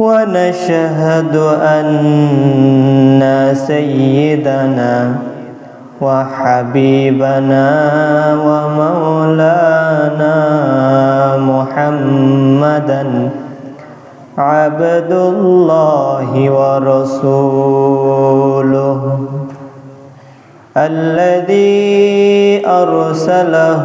ونشهد أن سيدنا وحبيبنا ومولانا محمدا عبد الله ورسوله الذي أرسله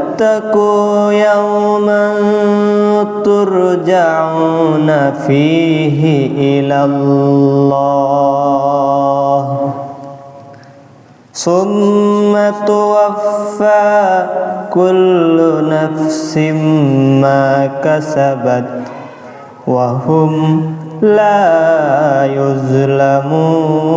واتقوا يوما ترجعون فيه إلى الله ثم توفى كل نفس ما كسبت وهم لا يظلمون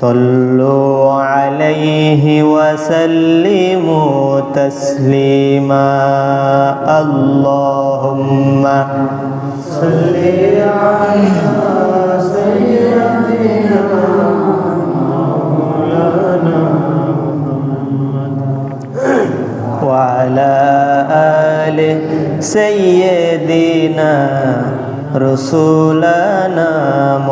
صلوا عليه وسلموا تسليما. اللهم صل على سيدنا مولانا وعلى آل سيدنا رسولنا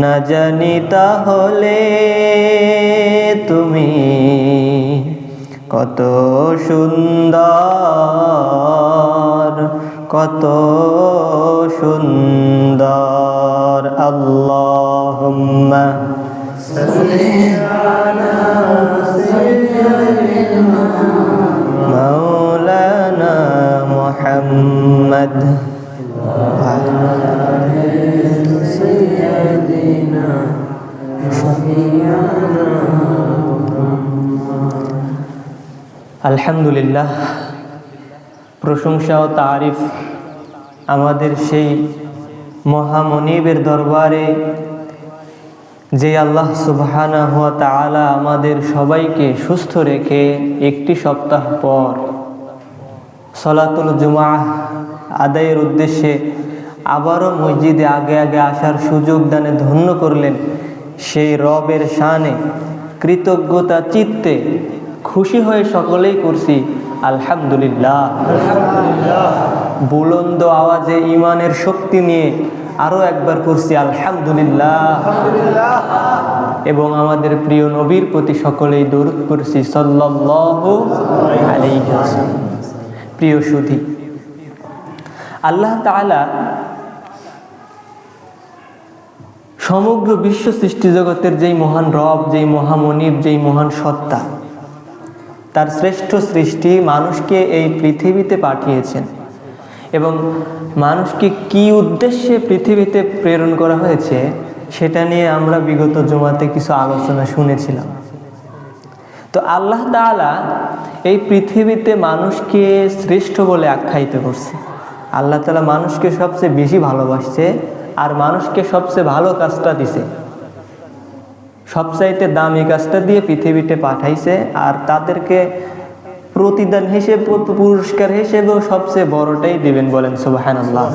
না জানি তাহলে তুমি কত সুন্দর কত সুন্দর। আল্লাহ মৌলানা মোহাম্মদ আলহামদুলিল্লাহ, প্রশংসা ও তারিফ আমাদের সেই মহামনিবের দরবারে, যে আল্লাহ সুবহানা হুয়া তাআলা আমাদের সবাইকে সুস্থ রেখে একটি সপ্তাহ পর সলাতুল জুমা আদায়ের উদ্দেশ্যে আবারও মসজিদে আগে আগে আসার সুযোগ দানে ধন্য করলেন সেই রবের শানে কৃতজ্ঞতা চিত্তে খুশি হয়ে সকলেই করছি আলহামদুলিল্লাহ। বুলন্দ আওয়াজে ইমানের শক্তি নিয়ে আরও একবার করছি আলহামদুলিল্লাহ। এবং আমাদের প্রিয় নবীর প্রতি সকলেই দরুদ করছি আলাইহি প্রিয় সুধী আল্লাহ তাআলা সমগ্র বিশ্ব সৃষ্টি জগতের যেই মহান রব, যেই মহামনিব, যেই মহান সত্তা, তার শ্রেষ্ঠ সৃষ্টি মানুষকে এই পৃথিবীতে পাঠিয়েছেন এবং মানুষকে কি উদ্দেশ্যে পৃথিবীতে প্রেরণ করা হয়েছে সেটা নিয়ে আমরা বিগত জমাতে কিছু আলোচনা শুনেছিলাম। তো আল্লাহ তাআলা এই পৃথিবীতে মানুষকে শ্রেষ্ঠ বলে আখ্যায়িত করছে। আল্লাহ তালা মানুষকে সবচেয়ে বেশি ভালোবাসছে আর মানুষকে সবচেয়ে ভালো কাজটা দিছে। সবচাইতে দামি কাজটা দিয়ে পৃথিবীতে পাঠাইছে আর তাদেরকে প্রতিদান হিসেবে, পুরস্কার হিসেবেও সবচেয়ে বড়টাই দিবেন বলেন সুবাহান আল্লাহ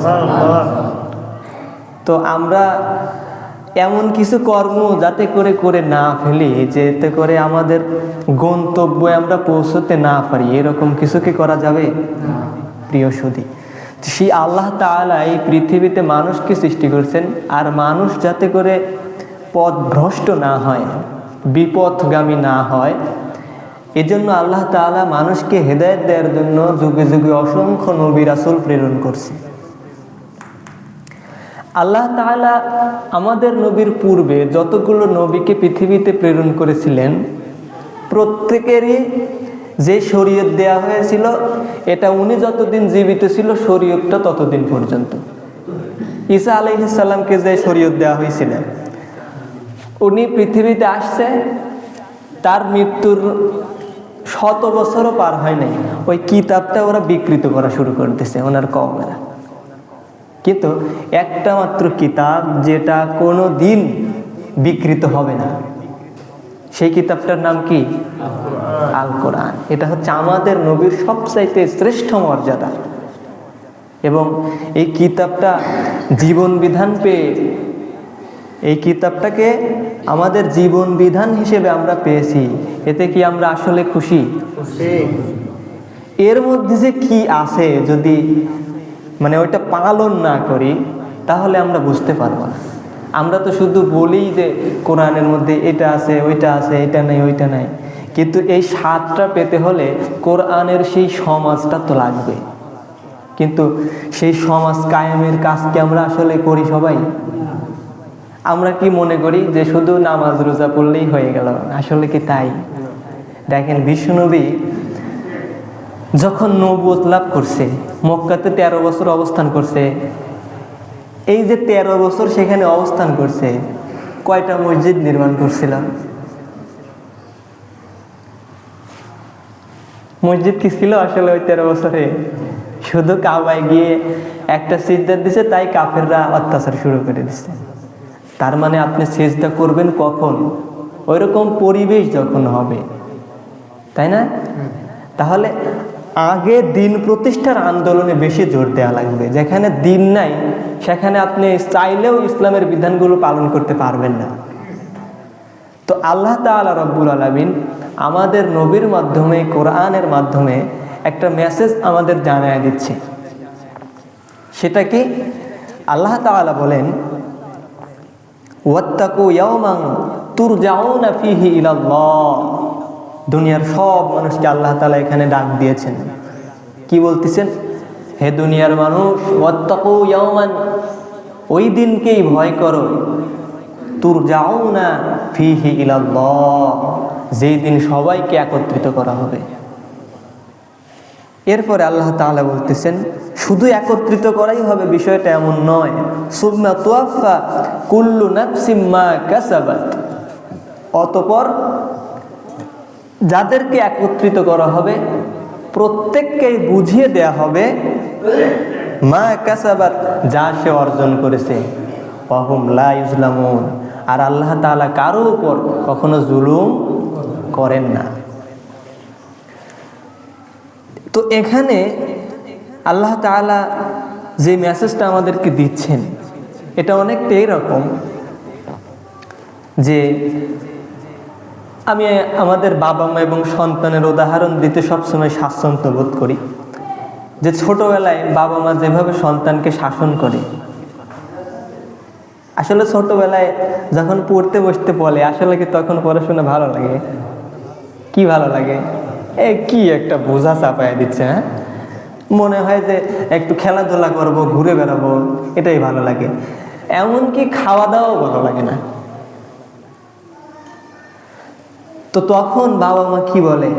তো আমরা এমন কিছু কর্ম যাতে করে করে না ফেলি, যেতে করে আমাদের গন্তব্যে আমরা পৌঁছতে না পারি, এরকম কিছু কি করা যাবে? প্রিয় সুদী সেই আল্লাহ তাআলা এই পৃথিবীতে মানুষকে সৃষ্টি করছেন, আর মানুষ যাতে করে পথ ভ্রষ্ট না হয়, বিপথগামী না হয়, এজন্য আল্লাহ তাআলা মানুষকে হেদায়েত দেওয়ার জন্য যুগে যুগে অসংখ্য নবী, রাসূল প্রেরণ করছে। আল্লাহ তাআলা আমাদের নবীর পূর্বে যতগুলো নবীকে পৃথিবীতে প্রেরণ করেছিলেন, প্রত্যেকেরই যে শরীয়ত দেয়া হয়েছিল, এটা উনি যতদিন জীবিত ছিল, শরীয়তটা ততদিন পর্যন্ত। ঈসা আলাইহিসসালামকে যে শরীয়ত দেওয়া হয়েছিল উনি পৃথিবীতে আসছে, তার মৃত্যুর শত বছরও পার হয় নাই। ওই কিতাবটা ওরা বিকৃত করা শুরু করতেছে ওনার কমেরা কিন্তু একটা মাত্র কিতাব, যেটা কোনো দিন বিকৃত হবে না। সেই কিতাবটার নাম কি? আল কোরআন। এটা হচ্ছে আমাদের নবীর সবচাইতে শ্রেষ্ঠ মর্যাদা। এবং এই কিতাবটা জীবন বিধান পেয়ে এই কিতাবটাকে আমাদের জীবন বিধান হিসেবে আমরা পেয়েছি। এতে কি আমরা আসলে খুশি? এর মধ্যে যে কি আছে যদি মানে ওইটা পালন না করি তাহলে আমরা বুঝতে পারব না। আমরা তো শুধু বলি যে কোরআনের মধ্যে এটা আছে, ওইটা আছে, এটা নেই, ওইটা নাই। কিন্তু এই স্বাদটা পেতে হলে কোরআনের সেই সমাজটা তো লাগবে। কিন্তু সেই সমাজ কায়েমের কাজ কি আমরা আসলে করি সবাই? আমরা কি মনে করি যে শুধু নামাজ রোজা পড়লেই হয়ে গেল? আসলে কি তাই? দেখেন বিষ্ণুনবী যখন নবুয়ত লাভ করছে, মক্কাতে তেরো বছর অবস্থান করছে এই যে তেরো বছর সেখানে অবস্থান করছে কয়টা মসজিদ নির্মাণ করছিল মসজিদ কি ছিল আসলে ওই তেরো বছরে? শুধু কাবায় গিয়ে একটা সিজদার দিছে তাই কাফেররা অত্যাচার শুরু করে দিচ্ছে তার মানে আপনি সেজদা করবেন কখন? ওইরকম পরিবেশ যখন হবে। তাই না? তাহলে আগে দিন প্রতিষ্ঠার আন্দোলনে বেশি জোর দেওয়া লাগবে। যেখানে দিন নাই, সেখানে আপনি চাইলেও ইসলামের বিধানগুলো পালন করতে পারবেন না। তো আল্লাহ তাআলা রব্বুল আলমিন আমাদের নবীর মাধ্যমে, কোরআনের মাধ্যমে একটা মেসেজ আমাদের জানায় দিচ্ছে। সেটা কি? আল্লাহ তাআলা বলেন, ওয়াত্তাকু ইয়াওমান তুরজাউনা ফিহি ইলাল্লাহ। দুনিয়ার সব মানুষকে আল্লাহ তাআলা এখানে ডাক দিয়েছেন। কি বলতেছেন? হে দুনিয়ার মানুষ, ওয়াত্তাকু ইয়াওমান, ওই দিনকেই ভয় করো। তুর যাও না ফিহি ইলাল্লাহ, যেই দিন সবাইকে একত্রিত করা হবে। এরপরে আল্লাহ তাআলা বলতেছেন, শুধু একত্রিত করাই হবে বিষয়টা এমন নয়। সুম্মা তুয়াফা কুল্লু নাফসিম মা কাসাবাত, অতপর যাদেরকে একত্রিত করা হবে, প্রত্যেককেই বুঝিয়ে দেয়া হবে, মা কাসাবাত যা সে অর্জন করেছে অহম লা ইসলামুন আর আল্লাহ তাআলা কারও উপর কখনো জুলুম করেন না। তো এখানে আল্লাহ তাআলা যে মেসেজটা আমাদেরকে দিচ্ছেন, এটা অনেকটা এরকম যে আমি আমাদের বাবা মা এবং সন্তানের উদাহরণ দিতে সবসময় স্বাচ্ছন্দ্য বোধ করি। যে ছোটবেলায় বাবা মা যেভাবে সন্তানকে শাসন করে, আসলে ছোটবেলায় যখন পড়তে বসতে বলে, আসলে কি তখন পড়াশোনা ভালো লাগে? কি ভালো লাগে? এ কি একটা বোঝা চাপায় দিচ্ছে হ্যাঁ? মনে হয় যে একটু খেলাধুলা করব, ঘুরে বেড়াবো, এটাই ভালো লাগে। এমনকি খাওয়া দাওয়াও ভালো লাগে না। তো তখন বাবা মা কি বলে?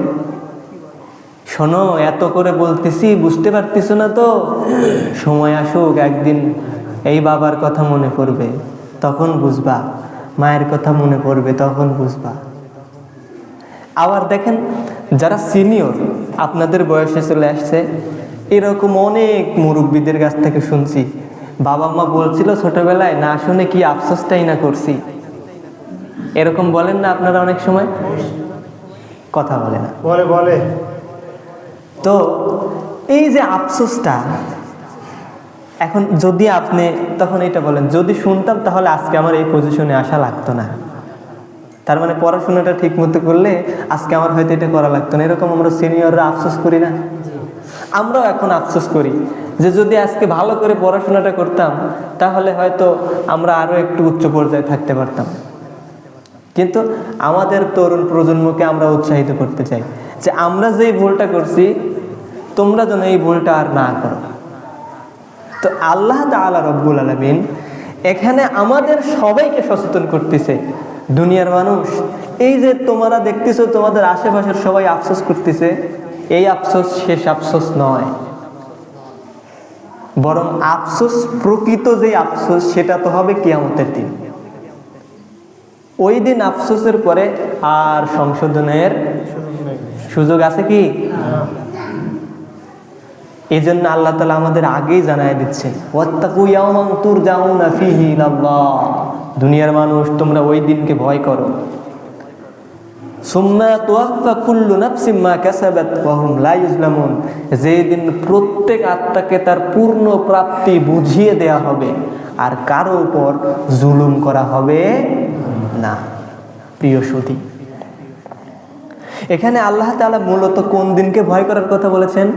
শোনো, এত করে বলতেছি, বুঝতে পারতেছো না তো? সময় আসুক, একদিন এই বাবার কথা মনে পড়বে। তখন বুঝবা, মায়ের কথা মনে পড়বে, তখন বুঝবা। আবার দেখেন, যারা সিনিয়র, আপনাদের বয়সে চলে আসছে, এরকম অনেক মুরব্বীদের কাছ থেকে শুনছি। বাবা মা বলছিল ছোটবেলায়, না শুনে কি আফসোসটাই না করছি? এরকম বলেন না আপনারা অনেক সময়। কথা বলে না। বলে বলে। তো এই যে আফসোসটা এখন যদি আপনি তখন এটা বলেন যদি শুনতাম তাহলে আজকে আমার এই পজিশনে আসা লাগতো না। তার মানে পড়াশোনাটা ঠিক মতো করলে আজকে আমার হয়তো এটা করা লাগতো না। এরকম আমরা সিনিয়ররা আফসোস করি না? আমরাও এখন আফসোস করি যে যদি আজকে ভালো করে পড়াশোনাটা করতাম তাহলে হয়তো আমরা আরও একটু উচ্চ পর্যায়ে থাকতে পারতাম। কিন্তু আমাদের তরুণ প্রজন্মকে আমরা উৎসাহিত করতে চাই যে আমরা যেই ভুলটা করছি, তোমরা যেন এই ভুলটা আর না করো। তো আল্লাহ তাআলা রব্বুল আলমিন এখানে আমাদের সবাইকে সচেতন করতেছে, দুনিয়ার মানুষ, এই যে তোমরা দেখতেছো তোমাদের আশেপাশের সবাই আফসোস করতেছে, এই আফসোস শেষ আফসোস নয়। বরং আফসোস প্রকৃত যে আফসোস সেটা তো হবে কিয়ামতের দিন। ওই দিন আফসোসের পরে আর সংশোধনের সুযোগ আছে কি? এই জন্য আল্লাহ তালা আমাদের আগেই জানাই দিচ্ছে দুনিয়ার মানুষ, তোমরা ওই দিনকে ভয় করো। সুম্মা তুওয়াফা কুল্লু নাফসিম মা কাসাবাত ওয়া হুম লা ইউজলামুন যেই দিন প্রত্যেক আত্মাকে তার পূর্ণ প্রাপ্তি বুঝিয়ে দেয়া হবে, আর কারও উপর জুলুম করা হবে না, প্রিয় সুধী এখানে আল্লাহ তাআলা মূলত কোন দিনকে ভয় করার কথা বলেছেন?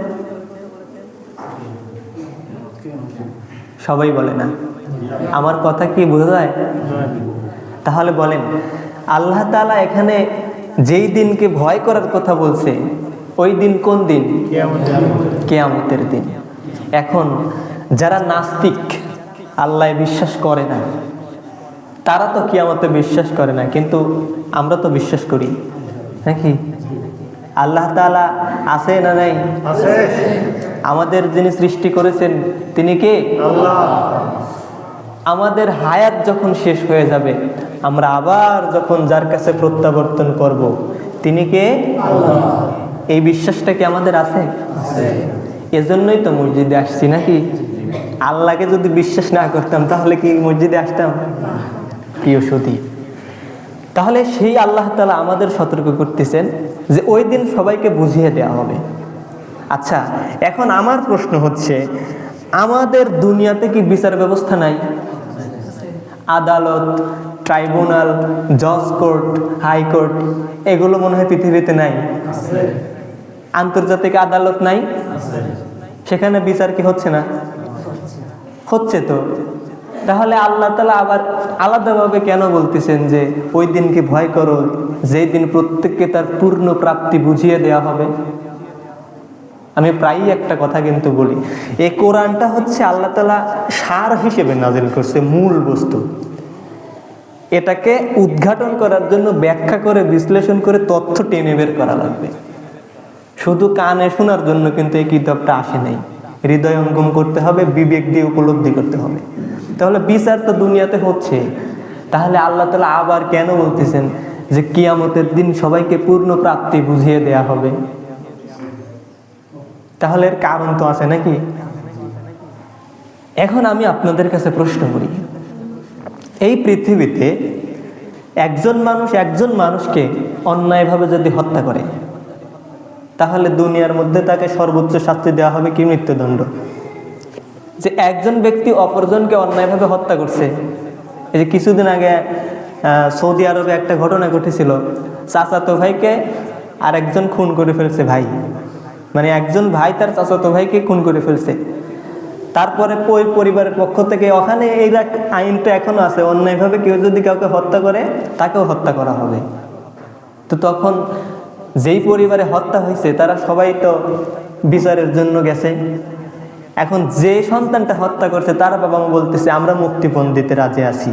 সবাই বলে না। আমার কথা কি বোঝা যায়? তাহলে বলেন, আল্লাহ তাআলা এখানে যেই দিনকে ভয় করার কথা বলছে, ওই দিন কোন দিন? কেয়ামতের দিন। এখন যারা নাস্তিক, আল্লাহ বিশ্বাস করে না তারা তো কিয়ামতে বিশ্বাস করে না কিন্তু আমরা তো বিশ্বাস করি। নাকি আল্লাহ তাআলা আছে না নাই? আমাদের যিনি সৃষ্টি করেছেন তিনি কে? আমাদের হায়াত যখন শেষ হয়ে যাবে আমরা আবার যখন যার কাছে প্রত্যাবর্তন করব তিনি কে? এই বিশ্বাসটা কি আমাদের আছে। এজন্যই তো মসজিদে আসছি নাকি? আল্লাহকে যদি বিশ্বাস না করতাম তাহলে কি মসজিদে আসতাম? প্রিয় সতী। তাহলে সেই আল্লাহ তালা আমাদের সতর্ক করতেছেন যে ওই দিন সবাইকে বুঝিয়ে দেওয়া হবে। আচ্ছা এখন আমার প্রশ্ন হচ্ছে আমাদের দুনিয়াতে কি বিচার ব্যবস্থা নাই? আদালত ট্রাইব্যুনাল জজ কোর্ট হাইকোর্ট এগুলো মনে হয় পৃথিবীতে নাই। আন্তর্জাতিক আদালত নাই? সেখানে বিচার কি হচ্ছে না? হচ্ছে তো। তাহলে আল্লাহ তালা আবার আলাদাভাবে কেন বলতেছেন যে ওই দিনকে ভয় করো, যেই দিন প্রত্যেককে তার পূর্ণ প্রাপ্তি বুঝিয়ে দেওয়া হবে? আমি প্রায়ই একটা কথা কিন্তু বলি, এই কোরআনটা হচ্ছে আল্লাহ তালা সার হিসেবে নাজিল করছে, মূল বস্তু। এটাকে উদ্ঘাটন করার জন্য ব্যাখ্যা করে, বিশ্লেষণ করে তথ্য টেনে বের করা লাগবে। শুধু কানে শোনার জন্য কিন্তু এই কিতাবটা আসে নাই। হৃদয় অঙ্গম করতে হবে, বিবেক দিয়ে উপলব্ধি করতে হবে। তাহলে বিচার তো দুনিয়াতে হচ্ছে। তাহলে আল্লাহ তালা আবার কেন বলতেছেন যে কিয়ামতের দিন সবাইকে পূর্ণ প্রাপ্তি বুঝিয়ে দেয়া হবে? তাহলে এর কারণ তো আছে নাকি? এখন আমি আপনাদের কাছে প্রশ্ন করি, এই পৃথিবীতে একজন মানুষ একজন মানুষকে অন্যায়ভাবে যদি হত্যা করে, তাহলে দুনিয়ার মধ্যে তাকে সর্বোচ্চ শাস্তি দেওয়া হবে কি মৃত্যুদণ্ড? যে একজন ব্যক্তি অপরজনকে অন্যায়ভাবে হত্যা করছে। এই যে কিছুদিন আগে সৌদি আরবে একটা ঘটনা ঘটেছিল। চাচাতো ভাইকে আর একজন খুন করে ফেলছে ভাই। মানে একজন ভাই তার চাচাতো ভাইকে খুন করে ফেলছে। তারপরে পরিবারের পক্ষ থেকে ওখানে এই আইনটা এখনও আছে। অন্যায়ভাবে কেউ যদি কাউকে হত্যা করে, তাকেও হত্যা করা হবে। তো তখন যেই পরিবারে হত্যা হয়েছে, তারা সবাই তো বিচারের জন্য গেছে। এখন যে সন্তানটা হত্যা করছে, তারা বাবা মা বলতেছে, আমরা মুক্তিপণ দিতে রাজি আছি।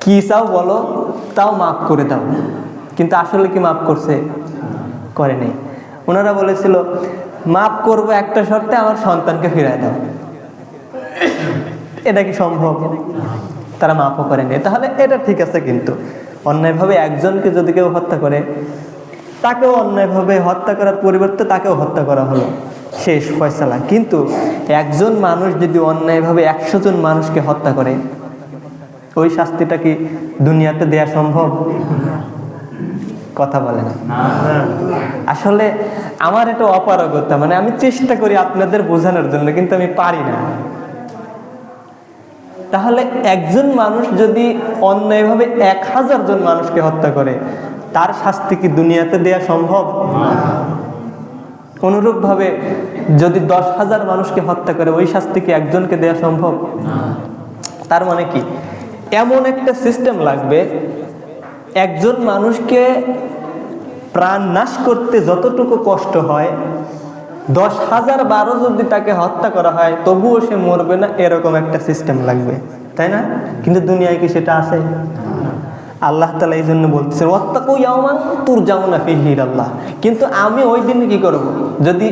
কি চাও বলো? তাও মাফ করে দাও। কিন্তু আসলে কি মাফ করছে? করে নেই। ওনারা বলেছিল, মাফ করব একটা শর্তে, আমার সন্তানকে ফিরায় দাও। এটা কি সম্ভব? তারা মাফও করেনি তাহলে এটা ঠিক আছে কিন্তু। অন্যায়ভাবে একজনকে যদি কেউ হত্যা করে, তাকেও অন্যায়ভাবে হত্যা করার পরিবর্তে তাকেও হত্যা করা হলো। শেষ ফয়সালা। কিন্তু একজন মানুষ যদি অন্যায়ভাবে একশো জন মানুষকে হত্যা করে, ওই শাস্তিটা কি দুনিয়াতে দেয়া সম্ভব? কথা বলে না আসলে আমার এটা অপারগতা মানে আমি চেষ্টা করি আপনাদের বোঝানোর জন্য, কিন্তু আমি পারি না। তাহলে একজন মানুষ যদি অন্যায়ভাবে এক হাজার জন মানুষকে হত্যা করে, তার শাস্তি কি দুনিয়াতে দেয়া সম্ভব? অনুরূপভাবে যদি দশ হাজার মানুষকে হত্যা করে, ওই শাস্তি কি একজনকে দেয়া সম্ভব? তার মানে কি? এমন একটা সিস্টেম লাগবে, একজন মানুষকে প্রাণ নাশ করতে যতটুকু কষ্ট হয়, দশ হাজার বারো যদি তাকে হত্যা করা হয়, তবুও সে মরবে না, এরকম একটা সিস্টেম লাগবে। তাই না? কিন্তু দুনিয়ায় কি সেটা আছে? আল্লাহ তালা এই জন্য বলতেছেন অত্তাকু ইয়ামান তুর যাও না ফিহির আল্লাহ কিন্তু আমি ওই দিন কি করব? যদি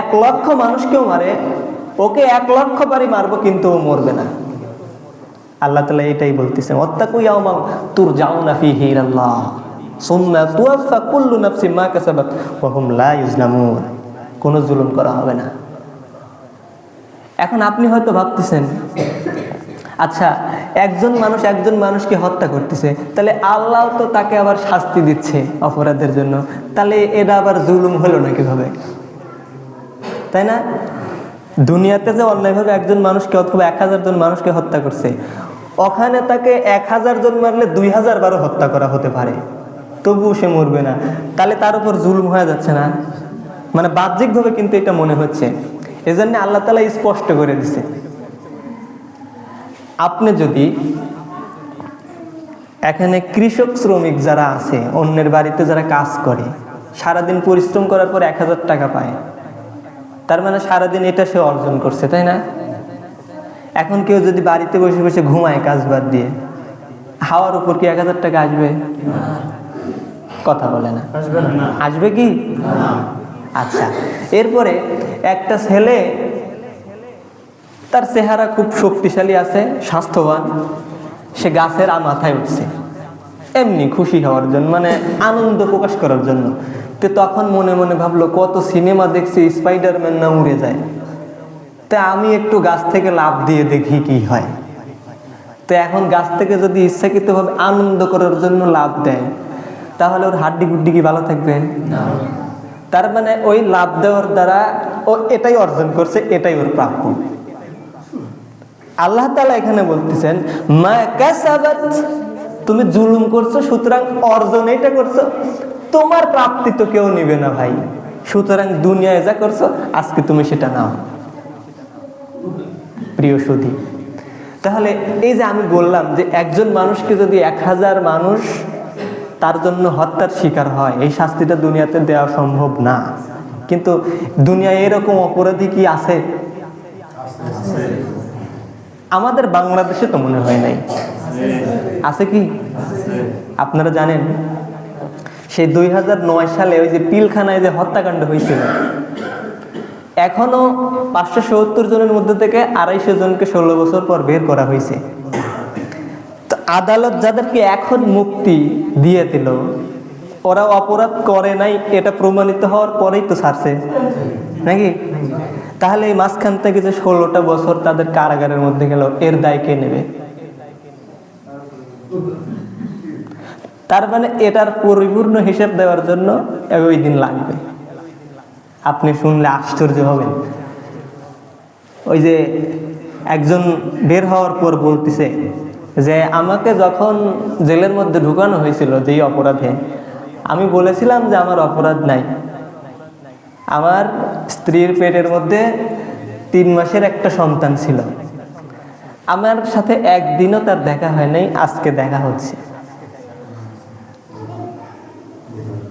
এক লক্ষ মানুষকেও মারে, ওকে এক লক্ষ বারই মারবো, কিন্তু ও মরবে না। আল্লাহ তালা এটাই বলতেছেন অত্তাকু ইয়ামান তুর যাও না ফিহির আল্লাহ সুম্মা তুয়াফা কুল্লু নাফসি মা কাসাবাত কোনো জুলুম করা হবে না। এখন আপনি হয়তো ভাবতেছেন আচ্ছা একজন মানুষ একজন মানুষকে হত্যা করতেছে, তাহলে আল্লাহ তো তাকে আবার শাস্তি দিচ্ছে অপরাধের জন্য। তাহলে এটা আবার জুলুম হলো না কীভাবে? তাই না? দুনিয়াতে যে অন্যায়ভাবে একজন মানুষকে অথবা এক হাজার জন মানুষকে হত্যা করছে, ওখানে তাকে এক হাজার জন মারলে দুই হাজার বারো হত্যা করা হতে পারে। তবুও সে মরবে না। তাহলে তার উপর জুলুম হয়ে যাচ্ছে না। মানে বাহ্যিকভাবে কিন্তু এটা মনে হচ্ছে। এজন্য আল্লাহ তালা স্পষ্ট করে দিছে। আপনি যদি এখানে কৃষক শ্রমিক যারা আছে অন্যের বাড়িতে যারা কাজ করে সারাদিন পরিশ্রম করার পর এক হাজার টাকা পায় তার মানে সারাদিন এটা সে অর্জন করছে তাই না? এখন কেউ যদি বাড়িতে বসে বসে ঘুমায় কাজ বাদ দিয়ে হাওয়ার উপর কি এক হাজার টাকা আসবে? কথা বলে না। আসবে কি? আচ্ছা এরপরে একটা ছেলে তার চেহারা খুব শক্তিশালী আছে স্বাস্থ্যবান। সে গাছের আ মাথায় উঠছে। এমনি খুশি হওয়ার জন্য মানে আনন্দ প্রকাশ করার জন্য। তো তখন মনে মনে ভাবলো কত সিনেমা দেখছি স্পাইডারম্যান না উড়ে যায়। তা আমি একটু গাছ থেকে লাভ দিয়ে দেখি কি হয়। তো এখন গাছ থেকে যদি ইচ্ছাকৃতভাবে আনন্দ করার জন্য লাভ দেয় তাহলে ওর হাড্ডি গুড্ডি কি ভালো থাকবে? তার মানে ওই লাভ দেওয়ার দ্বারা ও এটাই অর্জন করছে এটাই ওর প্রাপ্য। আল্লাহ তালা এখানে বলতেছেন, মা তুমি জুলুম করছ, সুতরাং অর্জন এটা করছ। তোমার প্রাপ্তি তো কেউ নিবে না ভাই। সুতরাং দুনিয়ায় যা করছ, আজকে তুমি সেটা নাও। প্রিয় সুধী, তাহলে এই যে আমি বললাম যে একজন মানুষকে যদি এক হাজার মানুষ তার জন্য হত্যার শিকার হয়, এই শাস্তিটা দুনিয়াতে দেওয়া সম্ভব না। কিন্তু দুনিয়ায় এরকম অপরাধী কি আছে। আমাদের বাংলাদেশে তো মনে হয় নাই। আছে কি? আপনারা জানেন? সেই দুই হাজার নয় সালে ওই যে পিলখানায় যে হত্যাকাণ্ড হয়েছিল, এখনও পাঁচশো সত্তর জনের মধ্যে থেকে আড়াইশো জনকে ষোলো বছর পর বের করা হয়েছে। তো আদালত যাদেরকে এখন মুক্তি দিয়ে দিল, ওরা অপরাধ করে নাই, এটা প্রমাণিত হওয়ার পরেই তো ছাড়ছে। নাকি? তাহলে এই মাঝখান থেকে যে ষোলোটা বছর তাদের কারাগারের মধ্যে গেল, এর দায় কে নেবে? তার মানে এটার পরিপূর্ণ হিসেব দেওয়ার জন্য ওই দিন লাগবে। আপনি শুনলে আশ্চর্য হবেন। ওই যে একজন বের হওয়ার পর বলতেছে যে, আমাকে যখন জেলের মধ্যে ঢুকানো হয়েছিল যেই অপরাধে, আমি বলেছিলাম যে আমার অপরাধ নাই। আমার স্ত্রীর পেটের মধ্যে তিন মাসের একটা সন্তান ছিল। আমার সাথে একদিনও তার দেখা হয় নাই, আজকে দেখা হচ্ছে।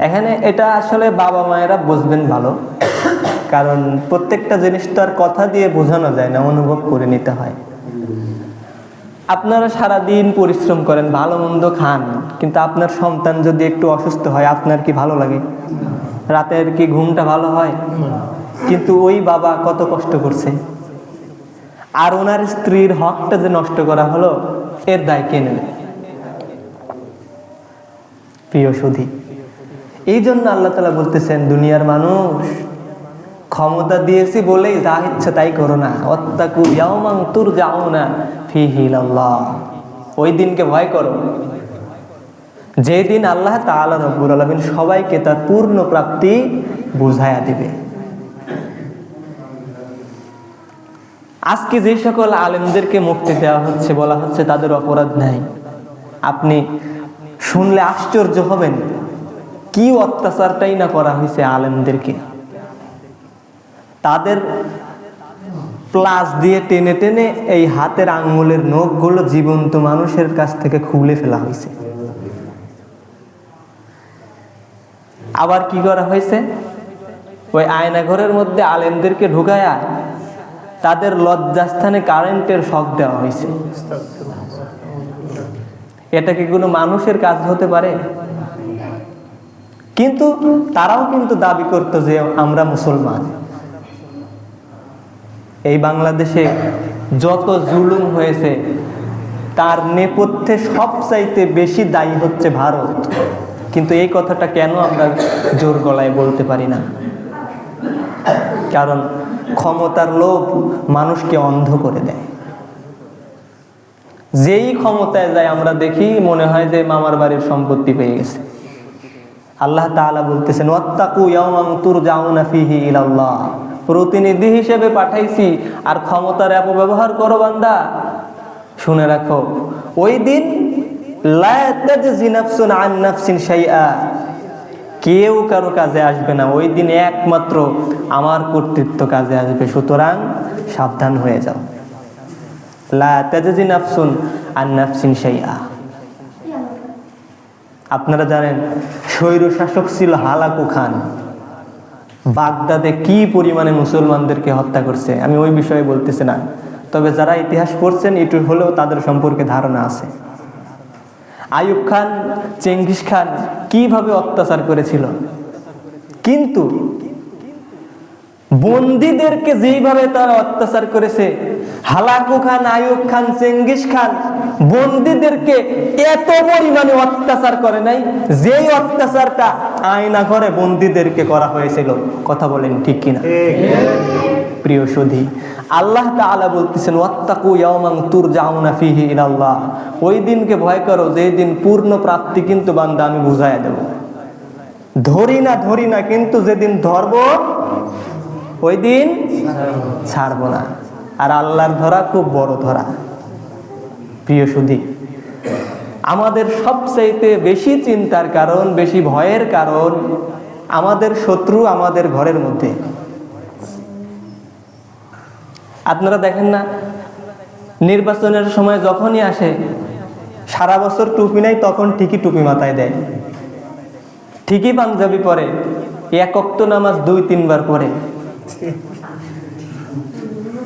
এখানে এটা আসলে বাবা মায়েরা বুঝবেন ভালো, কারণ প্রত্যেকটা জিনিস তো আর কথা দিয়ে বোঝানো যায় না, অনুভব করে নিতে হয়। আপনারা সারাদিন পরিশ্রম করেন, ভালো মন্দ খান, কিন্তু আপনার সন্তান যদি একটু অসুস্থ হয়, আপনার কি ভালো লাগে? রাতের কি ঘুমটা ভালো হয়? কিন্তু ওই বাবা কত কষ্ট করছে। আর ওনার স্ত্রীর হকটা যে নষ্ট করা হলো, এর দায় কে নেবে? প্রিয় সুধী, এই জন্য আল্লাহ তালা বলতেছেন, দুনিয়ার মানুষ ক্ষমতা দিয়েছি বলেই যা ইচ্ছা তাই করো না। অত্যাকু ইয়ামাং তুর যাও না ফিহিল আল্লাহ ওই দিনকে ভয় করো। যে দিন আল্লাহ তাআলা রব্বুল আলমিন সবাইকে তার পূর্ণ প্রাপ্তি বুঝাইয়া দিবে। আজকে যে সকল আলেমদেরকে মুক্তি দেওয়া হচ্ছে, বলা হচ্ছে তাদের অপরাধ নাই। আপনি শুনলে আশ্চর্য হবেন কি অত্যাচারটাই না করা হয়েছে আলেমদেরকে। তাদের প্লাস দিয়ে টেনে টেনে এই হাতের আঙ্গুলের নখগুলো জীবন্ত মানুষের কাছ থেকে খুলে ফেলা হয়েছে। আবার কি করা হয়েছে? ওই আয়না ঘরের মধ্যে আলেমদেরকে ঢুকায়া তাদের লজ্জাস্থানে কারেন্টের শখ দেওয়া হয়েছে। এটা কি কোনো মানুষের কাজ হতে পারে? কিন্তু তারাও কিন্তু দাবি করতো যে আমরা মুসলমান। এই বাংলাদেশে যত জুলুম হয়েছে, তার নেপথ্যে সবচাইতে বেশি দায়ী হচ্ছে ভারত। কিন্তু এই কথাটা কেন আমরা জোর গলায় বলতে পারি না? কারণ ক্ষমতার লোভ মানুষকে অন্ধ করে দেয়। যেই ক্ষমতায় যায় আমরা দেখি, মনে হয় যে মামার বাড়ির সম্পত্তি পেয়ে গেছে। আল্লাহ তাআলা বলতেছেন প্রতিনিধি হিসেবে পাঠাইছি, আর ক্ষমতার অপব্যবহার করো বান্দা। শুনে রাখো, ওই দিন কেউ কারও কাজে আসবে না। ওই দিন একমাত্র আমার কর্তৃত্ব কাজে আসবে। সুতরাং সাবধান হয়ে যাও। নাফসুন আন নাফসিন শাইআ। আপনারা জানেন, স্বৈর শাসক ছিল হালাকু খান। বাগদাদে কি পরিমাণে মুসলমানদেরকে হত্যা করছে, আমি ওই বিষয়ে বলতেছি না। তবে যারা ইতিহাস পড়ছেন, একটু হলেও তাদের সম্পর্কে ধারণা আছে। আয়ুব খান চেঙ্গিস খান কীভাবে অত্যাচার করেছিল? কিন্তু বন্দীদেরকে যেইভাবে তারা অত্যাচার করেছে Hulagu Khan Ayub Khan Genghis Khan বন্দীদেরকে এত পরিমাণে অত্যাচার করে নাই যেই অত্যাচারটা আয়না ঘরে বন্দীদেরকে করা হয়েছিল। কথা বলেন ঠিক কিনা? প্রিয় সুধী আল্লাহ তাআলা বলতেছেন, ওয়াত্তাকু তুর তুরজাউনা ফিহি ইলাল্লাহ। ওই দিনকে ভয় করো, যেই দিন পূর্ণ প্রাপ্তি কিন্তু বান্দা আমি বুঝাইয়া দেব। ধরি না ধরি না, কিন্তু যেদিন ধরব, ওই দিন ছাড়বো না। আর আল্লাহর ধরা খুব বড় ধরা। প্রিয় সুধী, আমাদের সবচাইতে বেশি চিন্তার কারণ, বেশি ভয়ের কারণ আমাদের শত্রু আমাদের ঘরের মধ্যে। আপনারা দেখেন না, নির্বাচনের সময় যখনই আসে, সারা বছর টুপি নাই, তখন ঠিকই টুপি মাথায় দেয়। ঠিকই পাঞ্জাবি পরে, এক অক্ত নামাজ দুই, তিনবার পরে।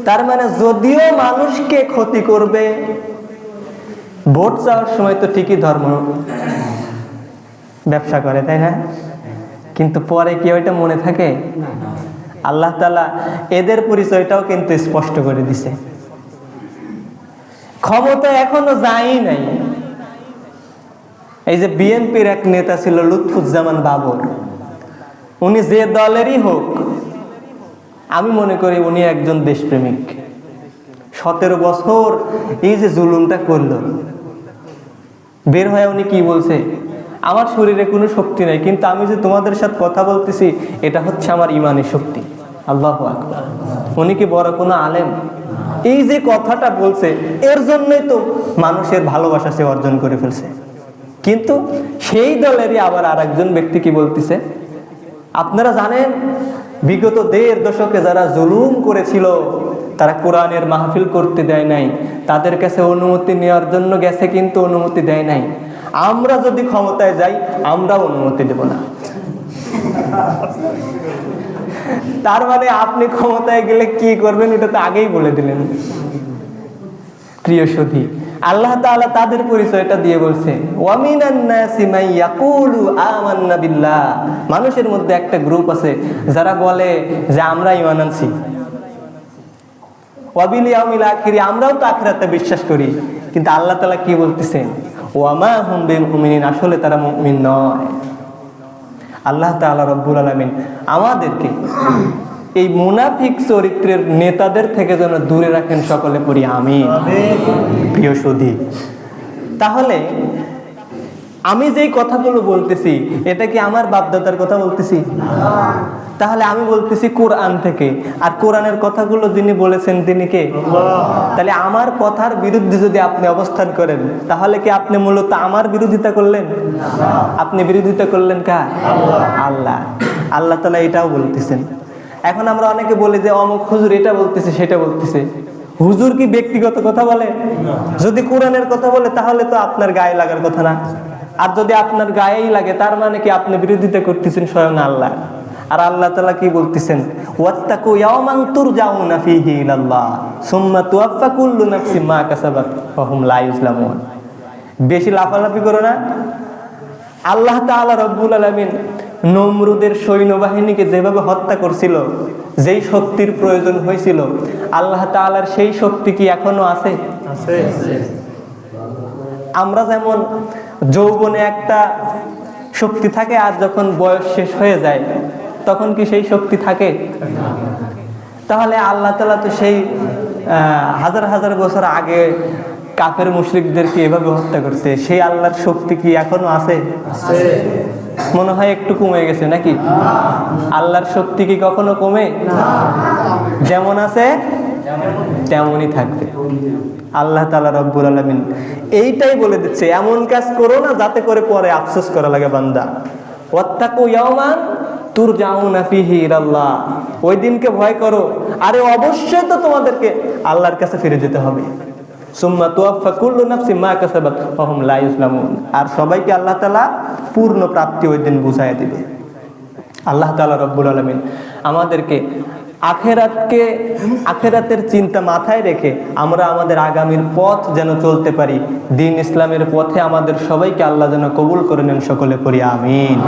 তার মানে যদিও মানুষকে ক্ষতি করবে, ভোট চাওয়ার সময় তো ঠিকই ধর্ম ব্যবসা করে, তাই না? কিন্তু পরে কি ওইটা মনে থাকে? আল্লাহ তালা এদের পরিচয়টাও কিন্তু স্পষ্ট করে দিছে। ক্ষমতা এখনও যায়ই নাই। এই যে বিএনপির এক নেতা ছিল লুৎফুজ্জামান বাবর, উনি যে দলেরই হোক, আমি মনে করি উনি একজন দেশপ্রেমিক। সতেরো বছর এই যে জুলুমটা করল, বের হয়ে উনি কি বলছে? আমার শরীরে কোনো শক্তি নাই, কিন্তু আমি যে তোমাদের সাথে কথা বলতেছি, এটা হচ্ছে আমার ইমানের শক্তি। আল্লাহ উনি কি বড় কোনো আলেম? এই যে কথাটা বলছে, এর জন্যই তো মানুষের ভালোবাসা সে অর্জন করে ফেলছে। কিন্তু সেই দলেরই আবার আর একজন ব্যক্তি কি বলতেছে, আপনারা জানেন, বিগত দেড় দশকে যারা জুলুম করেছিল, তারা কোরআনের মাহফিল করতে দেয় নাই, তাদের কাছে অনুমতি নেওয়ার জন্য গেছে, কিন্তু অনুমতি দেয় নাই। আমরা যদি ক্ষমতায় যাই আমরা অনুমতি দেব না। তার মানে আপনি ক্ষমতায় গেলে কি করবেন এটা তো আগেই বলে দিলেন। প্রিয় সধী আল্লাহ তাআলা তাদের পরিচয়টা দিয়ে বলছে মানুষের মধ্যে একটা গ্রুপ আছে, যারা বলে যে, আমরা ঈমান আনছি। আমরাও তো আখিরাতে বিশ্বাস করি। কিন্তু আল্লাহ তাআলা কি বলতেছেন? ওয়ামা হুম বিমুমিনিন আসলে তারা মুমিন নয়। আল্লাহ তাআলা রব্বুল আলামিন আমাদেরকে এই মুনাফিক চরিত্রের নেতাদের থেকে যেন দূরে রাখেন সকলে পড়ি আমি প্রিয় সুধী তাহলে আমি যেই কথাগুলো বলতেছি এটা কি আমার বাপদাদার কথা বলতেছি? তাহলে আমি বলতেছি কোরআন থেকে। আর কোরআনের কথাগুলো যিনি বলেছেন তিনি কে? তাহলে আমার কথার বিরুদ্ধে যদি আপনি অবস্থান করেন তাহলে কি আপনি মূলত আমার বিরোধিতা করলেন? আপনি বিরোধিতা করলেন কা আল্লাহ। আল্লাহ। তালা এটাও বলতেছেন। এখন আমরা অনেকে বলি যে অমুক হুজুর এটা বলতেছে সেটা বলতেছে। হুজুর কি ব্যক্তিগত কথা বলে? যদি কোরআনের কথা বলে তাহলে তো আপনার গায়ে লাগার কথা না। আর যদি আপনার গায়েই লাগে তার মানে কি আপনি বিরোধিতা করতেছেন স্বয়ং আল্লাহ? আর আল্লাহ তালা কি বলতেছেন? ওয়াত্তাকু ইয়াওমান তুরজাউনা ফীহি ইলাল্লাহ সুম্মা কুল্লু নাফসিন মা কাসাবাত ওয়া হুম লা ইউজলামুন বেশি লাফালাফি করো না। আল্লাহ তাআলা রব্বুল আলামিন নমরুদের সৈন্যবাহিনীকে যেভাবে হত্যা করছিল যেই শক্তির প্রয়োজন হয়েছিল আল্লাহ তাআলার সেই শক্তি কি এখনও আছে। আমরা যেমন যৌবনে একটা শক্তি থাকে আর যখন বয়স শেষ হয়ে যায়, তখন কি সেই শক্তি থাকে? তাহলে আল্লাহ তালা তো সেই হাজার হাজার বছর আগে কাফের মুশরিকদেরকে এভাবে হত্যা করছে। সেই আল্লাহর শক্তি কি এখনও আছে? মনে হয় একটু কমে গেছে নাকি? আল্লাহর শক্তি কি কখনো কমে? যেমন আছে তেমনই থাকবে। আল্লাহ তালা রব্বুল আলমিন এইটাই বলে দিচ্ছে, এমন কাজ করো না যাতে করে পরে আফসোস করা লাগে বান্দা। ওয়াত্তাকু ইয়াওমান তুরজাউনা ফিহি ইলাল্লাহ। ওই দিনকে ভয় করো। আরে অবশ্যই তো তোমাদেরকে আল্লাহর কাছে ফিরে যেতে হবে। সুম্মা তুয়াফা কুল্লু নাফসি আর সবাইকে আল্লাহ তাআলা পূর্ণ প্রাপ্তি ওই দিন বুঝায় দিবে। আল্লাহ তাআলা রব্বুল আলামিন আমাদেরকে আখেরাতকে, আখেরাতের চিন্তা মাথায় রেখে আমরা আমাদের আগামীর পথ যেন চলতে পারি। দিন ইসলামের পথে আমাদের সবাইকে আল্লাহ যেন কবুল করে নেন সকলে করি আমিন।